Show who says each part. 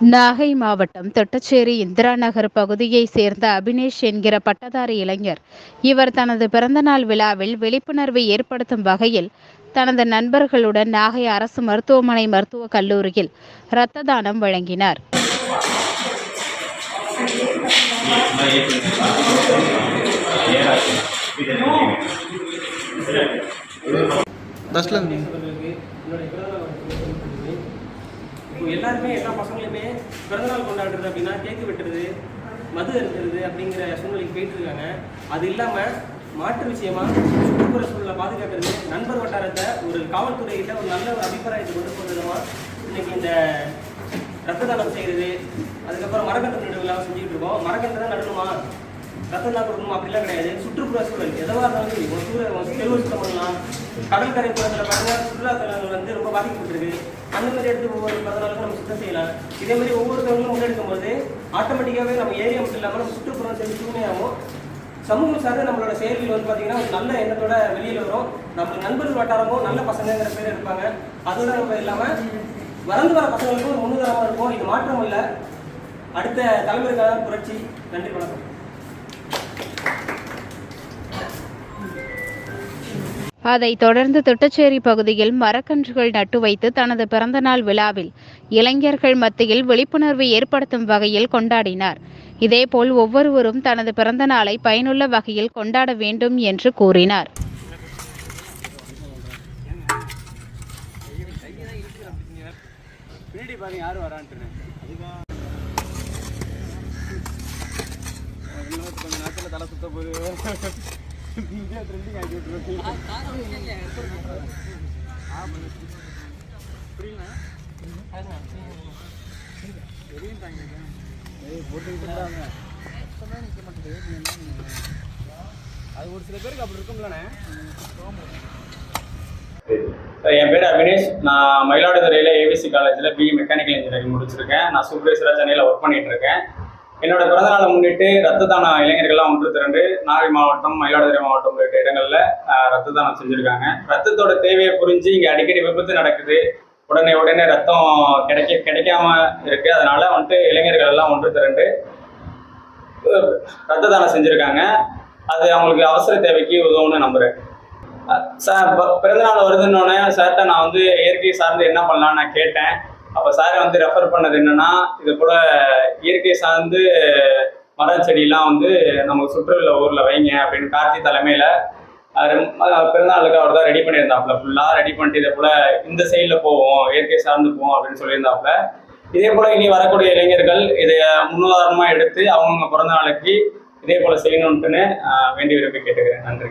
Speaker 1: நாகை மாவட்டம் தொட்டச்சேரி இந்திரா நகர் பகுதியைச் சேர்ந்த அபினேஷ் என்கிற பட்டதாரி இளைஞர். இவர் தனது பிறந்தநாள் விழாவில் விழிப்புணர்வை ஏற்படுத்தும் வகையில் தனது நண்பர்களுடன் நாகை அரசு மருத்துவமனை மருத்துவக் கல்லூரியில் இரத்த தானம் வழங்கினார்.
Speaker 2: இப்போ எல்லாருமே எல்லா பசங்களுமே பிறந்தநாள் கொண்டாடுறது அப்படின்னா கேக்கு வெட்டுறது மது இருக்கிறது அப்படிங்கிற சூழ்நிலைக்கு போயிட்டு இருக்காங்க அது இல்லாம மாற்று விஷயமா சுற்றுப்புற சூழலை பாதுகாக்கிறது நண்பர் வட்டாரத்தை ஒரு காவல்துறையில ஒரு நல்ல ஒரு அபிப்பிராயத்தை கொண்டு போகிற விதமா இன்னைக்கு இந்த ரத்த தானம் செய்யறது அதுக்கப்புறம் மரக்கன்று நடுவில் செஞ்சுக்கிட்டு இருக்கோம். மரக்கன்று தான் நடணுமா? ரத்தம் கொடுக்கணும் அப்படிலாம் கிடையாது. சுற்றுப்புற சூழல். எதுவாக இருந்தாலும் ஒரு சூழல் தெருவு சுத்தம் பண்ணலாம். கடற்கரை புறத்தில் பாருங்க சுற்றுலா தலங்கள் வந்து ரொம்ப பாதிக்கப்பட்டிருக்கு. அந்த மாதிரி எடுத்து ஒவ்வொரு பிறந்தநாளுக்கும் நம்ம சுத்தம் செய்யலாம். இதே மாதிரி ஒவ்வொருத்தவங்களும் முன்னெடுக்கும் போது ஆட்டோமேட்டிக்காகவே நம்ம ஏரியா மட்டும் இல்லாமல் நம்ம சுற்றுப்புறம் சரி தூய்மையாகும் சமூகம் சார்ந்த நம்மளோட செயல்கள் வந்து பார்த்தீங்கன்னா ஒரு நல்ல எண்ணத்தோட வெளியில் வரும். நம்ம நண்பர்கள் வட்டாரமும் நல்ல பசங்கிற பேர் இருப்பாங்க அதோட நம்ம இல்லாமல் வளர்ந்து வர பசங்களுக்கும் ஒரு முன்னுதாரணமாக இருக்கும். இது மாற்றம் இல்லை அடுத்த தலைமுறைக்கான புரட்சி. நன்றி வணக்கம்.
Speaker 1: அதைத் தொடர்ந்து திட்டச்சேரி பகுதியில் மரக்கன்றுகள் நட்டு வைத்து தனது பிறந்தநாள் விழாவில் இளைஞர்கள் மத்தியில் விழிப்புணர்வை ஏற்படுத்தும் வகையில் கொண்டாடினார். இதேபோல் ஒவ்வொருவரும் தனது பிறந்தநாளை பயனுள்ள வகையில் கொண்டாட வேண்டும் என்று கூறினார்.
Speaker 3: பின்னாடி பாருங்க யாரும் வரான்ட்டு நேரத்தில் தலை சுத்த போகுது. இந்தியா ட்ரெண்டிங் ஆகி அது ஒரு சில பேருக்கு அப்படி இருக்கும்லண்ணே
Speaker 4: என் பேர் அபினேஷ். நான் மயிலாடுதுறையில் ஏபிசி காலேஜில் பிஇ மெக்கானிக்கல் இன்ஜினியரிங் முடிச்சிருக்கேன். நான் சூப்பர்வைசராக சென்னையில் ஒர்க் பண்ணிகிட்டு இருக்கேன். என்னோட பிறந்தநாளை முன்னிட்டு ரத்த தான இளைஞர்கள்லாம் ஒன்று திரண்டு நாகை மாவட்டம் மயிலாடுதுறை மாவட்டம் உள்ளிட்ட இடங்களில் ரத்த தானம் செஞ்சுருக்காங்க. ரத்தத்தோட தேவையை புரிஞ்சு இங்கே அடிக்கடி விபத்து நடக்குது. உடனே உடனே ரத்தம் கிடைக்க கிடைக்காம இருக்கு. அதனால வந்துட்டு இளைஞர்கள் எல்லாம் ஒன்று திரண்டு ரத்த தானம் செஞ்சுருக்காங்க. அது அவங்களுக்கு அவசர தேவைக்கு உதவும்னு நம்புறேன். சார் பிறந்தநாள் வருதுன்னொடனே சார்கிட்ட நான் வந்து இயற்கை சார்ந்து என்ன பண்ணலான்னு நான் கேட்டேன். அப்போ சார் வந்து ரெஃபர் பண்ணது என்னன்னா இது போல இயற்கை சார்ந்து மரம் செடியெல்லாம் வந்து நம்ம சுற்றுலா ஊரில் வைங்க அப்படின்னு கார்த்தி தலைமையில் பிறந்தநாளுக்கு அவர் தான் ரெடி பண்ணியிருந்தாப்புல ஃபுல்லாக ரெடி பண்ணிட்டு இதே போல் இந்த சைடில் போவோம் இயற்கை சார்ந்து போவோம் அப்படின்னு சொல்லியிருந்தாப்புல. இதே போல் இனி வரக்கூடிய இளைஞர்கள் இதை முன்னுதாரணமாக எடுத்து அவங்கவுங்க பிறந்த நாளைக்கு இதே போல் செய்யணுன்ட்டுன்னு வேண்டி விரும்பி கேட்டுக்கிறேன். நன்றி.